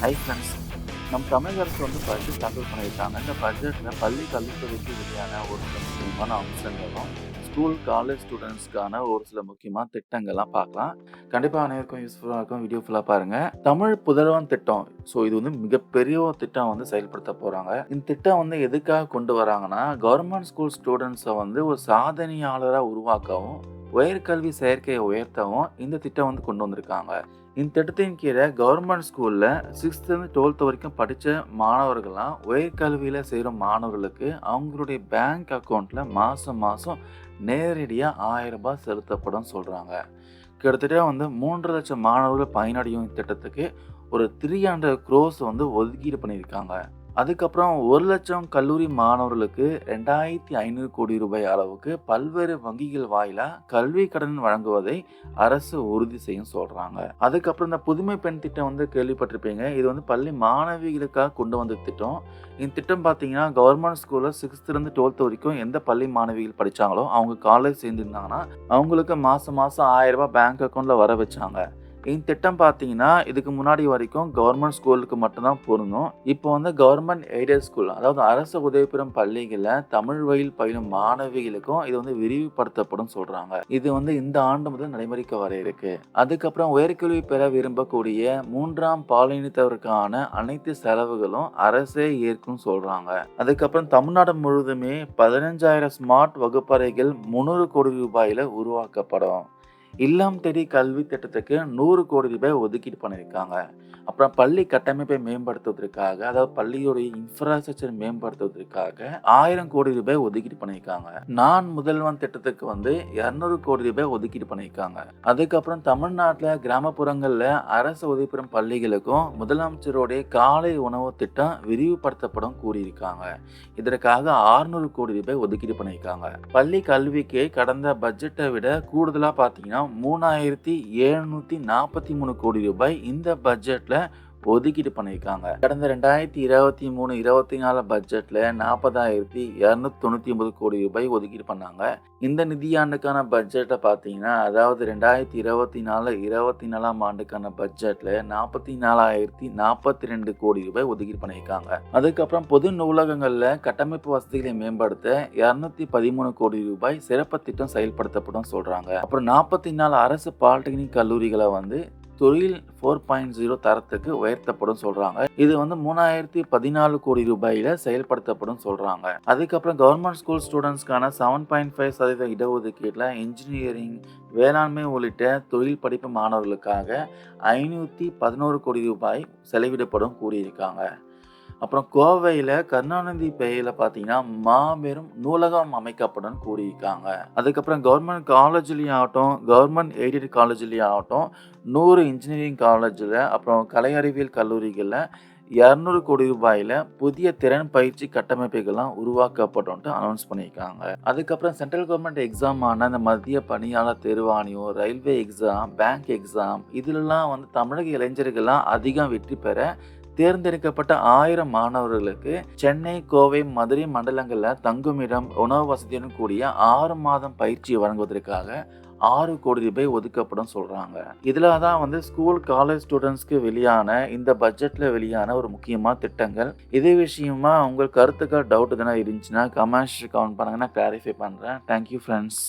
Hi friends நம் தமிழக அரசு வந்து பட்ஜெட் தாக்கல் பண்ணியிருக்காங்க. இந்த பட்ஜெட்டில் பள்ளி கல்வித்துறைக்கு வெளியான ஒரு சில முக்கியமான அம்சங்களும் ஸ்கூல் காலேஜ் ஸ்டூடெண்ட்ஸ்க்கான ஒரு சில முக்கியமான திட்டங்கள்லாம் பார்க்கலாம். கண்டிப்பாக அனைவருக்கும் யூஸ்ஃபுல்லாக இருக்கும். வீடியோ ஃபுல்லாக பாருங்கள் தமிழ் புதல்வன் திட்டம். ஸோ இது வந்து மிகப்பெரிய ஒரு திட்டம் வந்து செயல்படுத்த போகிறாங்க இந்த திட்டம் வந்து எதுக்காக கொண்டு வராங்கன்னா கவர்மெண்ட் ஸ்கூல் ஸ்டூடெண்ட்ஸை வந்து ஒரு சாதனையாளராக உருவாக்கவும் உயர்கல்வி செயற்கையை உயர்த்தவும் இந்த திட்டம் வந்து கொண்டு வந்திருக்காங்க. இந்த திட்டத்தின் கீழே கவர்மெண்ட் ஸ்கூலில் சிக்ஸ்த்துலேருந்து டுவெல்த் வரைக்கும் படித்த மாணவர்கள்லாம் உயர்கல்வியில் செய்கிற மாணவர்களுக்கு அவங்களுடைய பேங்க் அக்கௌண்ட்டில் மாதம் மாதம் நேரடியாக ஆயிரம் ரூபாய் செலுத்தப்படும் சொல்கிறாங்க கிட்டத்தட்ட வந்து மூன்று லட்சம் மாணவர்கள் பயனடையும் இந்த திட்டத்துக்கு ஒரு த்ரீ ஹண்ட்ரட் க்ரோஸ் வந்து ஒதுக்கீடு பண்ணியிருக்காங்க. அதுக்கப்புறம் ஒரு லட்சம் கல்லூரி மாணவர்களுக்கு ரெண்டாயிரத்தி ஐநூறு கோடி ரூபாய் அளவுக்கு பல்வேறு வங்கிகள் வாயிலாக கல்வி கடன் வழங்குவதை அரசு உறுதி செய்யும் சொல்கிறாங்க அதுக்கப்புறம் இந்த புதுமை பெண் திட்டம் வந்து கேள்விப்பட்டிருப்பீங்க. இது வந்து பள்ளி மாணவிகளுக்காக கொண்டு வந்த திட்டம். இந்த திட்டம் பார்த்தீங்கன்னா கவர்மெண்ட் ஸ்கூலில் சிக்ஸ்த்துலேருந்து டுவெல்த் வரைக்கும் எந்த பள்ளி மாணவிகள் படித்தாங்களோ அவங்க காலேஜ் சேர்ந்துருந்தாங்கன்னா அவங்களுக்கு மாதம் மாதம் ஆயிரம் ரூபாய் பேங்க் அக்கௌண்ட்டில் வர வச்சாங்க. இந்த திட்டம் பார்த்தீங்கன்னா இதுக்கு முன்னாடி வரைக்கும் கவர்மெண்ட் ஸ்கூலுக்கு மட்டும்தான் பொருந்தும். இப்போ வந்து கவர்மெண்ட் எய்டட் ஸ்கூல் அதாவது அரசு உதவி பெறும் பள்ளிகளில் தமிழ் வழியில் பயிலும் மாணவிகளுக்கும் இது வந்து விரிவுபடுத்தப்படும் சொல்றாங்க. இது வந்து இந்த ஆண்டு முதல் நடைமுறைக்கு வர இருக்கு. அதுக்கப்புறம் உயர்கல்வி பெற விரும்பக்கூடிய மூன்றாம் பாலினத்தவருக்கான அனைத்து செலவுகளும் அரசே ஏற்கும் சொல்றாங்க. அதுக்கப்புறம் தமிழ்நாடு முழுவதுமே பதினஞ்சாயிரம் ஸ்மார்ட் வகுப்பறைகள் முன்னூறு கோடி ரூபாயில உருவாக்கப்படும். இல்லம் தேடி கல்வி திட்டத்துக்கு நூறு கோடி ரூபாய் ஒதுக்கீடு பண்ணியிருக்காங்க. அப்புறம் பள்ளி கட்டமைப்பை மேம்படுத்துவதற்காக அதாவது பள்ளியுடைய இன்ஃப்ராஸ்ட்ரக்சர் மேம்படுத்துவதற்காக ஆயிரம் கோடி ரூபாய் ஒதுக்கீடு பண்ணியிருக்காங்க. நான் முதல்வன் திட்டத்துக்கு வந்து இரநூறு கோடி ரூபாய் ஒதுக்கீடு பண்ணியிருக்காங்க. அதுக்கப்புறம் தமிழ்நாட்டில் கிராமப்புறங்களில் அரசு உதவி பெறும் பள்ளிகளுக்கும் முதலமைச்சருடைய காலை உணவு திட்டம் விரிவுபடுத்தப்படும் கூறியிருக்காங்க. இதற்காக ஆறுநூறு கோடி ரூபாய் ஒதுக்கீடு பண்ணியிருக்காங்க. பள்ளி கல்விக்கு கடந்த பட்ஜெட்டை விட கூடுதலாக பார்த்தீங்கன்னா மூணாயிரத்தி எழுநூற்றி நாற்பத்தி மூணு கோடி ரூபாய் இந்த பட்ஜெட்டில் ஒதுக்கீடு பண்ணியிருக்காங்க. கடந்த ரெண்டாயிரத்தி இருபத்தி மூணு இருபத்தி நாலு பட்ஜெட்டில் நாற்பதாயிரத்தி இரநூத்தி தொண்ணூற்றி ஒன்பது கோடி ரூபாய் ஒதுக்கீடு பண்ணாங்க. இந்த நிதியாண்டுக்கான பட்ஜெட்டை பார்த்தீங்கன்னா அதாவது ரெண்டாயிரத்தி இருபத்தி நாலு இருபத்தி நாலாம் ஆண்டுக்கான பட்ஜெட்டில் நாற்பத்தி நாலாயிரத்தி நாற்பத்தி ரெண்டு கோடி ரூபாய் ஒதுக்கீடு பண்ணியிருக்காங்க. அதுக்கப்புறம் பொது நூலகங்களில் கட்டமைப்பு வசதிகளை மேம்படுத்த இரநூத்தி பதிமூணு கோடி ரூபாய் சிறப்பு திட்டம் செயல்படுத்தப்படும் சொல்கிறாங்க அப்புறம் நாற்பத்தி நாலு அரசு பாலிடெக்னிக் கல்லூரிகளை வந்து தொழில் ஃபோர் பாயிண்ட் ஜீரோ தரத்துக்கு உயர்த்தப்படும் சொல்றாங்க. இது வந்து மூணாயிரத்தி பதினாலு கோடி ரூபாயில செயல்படுத்தப்படும் சொல்றாங்க. அதுக்கப்புறம் கவர்மெண்ட் ஸ்கூல் ஸ்டூடெண்ட்ஸ்க்கான செவன் பாயிண்ட் ஃபைவ் சதவீத இடஒதுக்கீட்டில் இன்ஜினியரிங் வேளாண்மை உள்ளிட்ட தொழில் படிப்பு மாணவர்களுக்காக ஐநூற்றி பதினோரு கோடி ரூபாய் செலவிடப்படும் கூறியிருக்காங்க. அப்புறம் கோவையில் கருணாநிதி பெயரில் பார்த்தீங்கன்னா மாபெரும் நூலகம் அமைக்கப்படும் கூறியிருக்காங்க. அதுக்கப்புறம் கவர்மெண்ட் காலேஜ்லேயும் ஆகட்டும் கவர்மெண்ட் எய்டட் காலேஜ்லேயும் ஆகட்டும் நூறு இன்ஜினியரிங் காலேஜில் அப்புறம் கலை அறிவியல் கல்லூரிகளில் இரநூறு கோடி ரூபாயில் புதிய திறன் பயிற்சி கட்டமைப்புகள்லாம் உருவாக்கப்படும் அனௌன்ஸ் பண்ணியிருக்காங்க. அதுக்கப்புறம் சென்ட்ரல் கவர்மெண்ட் எக்ஸாம் ஆன இந்த மத்திய பணியாளர் தேர்வாணையம் ரயில்வே எக்ஸாம் பேங்க் எக்ஸாம் இதிலெல்லாம் வந்து தமிழக இளைஞர்கள்லாம் அதிகம் வெற்றி பெற தேர்ந்தெடுக்கப்பட்ட ஆயிரம் மாணவர்களுக்கு சென்னை கோவை மதுரை மண்டலங்களில் தங்குமிடம் உணவு வசதியுடன் கூடிய ஆறு மாதம் பயிற்சி வழங்குவதற்காக ஆறு கோடி ரூபாய் ஒதுக்கப்படும் சொல்கிறாங்க இதில் தான் வந்து ஸ்கூல் காலேஜ் ஸ்டூடெண்ட்ஸ்க்கு வெளியான இந்த பட்ஜெட்டில் வெளியான ஒரு முக்கியமான திட்டங்கள். இதே விஷயமா உங்கள் கருத்துக்கள் டவுட் எதனா இருந்துச்சுன்னா கமெண்ட்ஸ் கவுண்ட் பண்ணுங்கன்னா கிளாரிஃபை பண்ணுறேன் தேங்க்யூ ஃப்ரெண்ட்ஸ்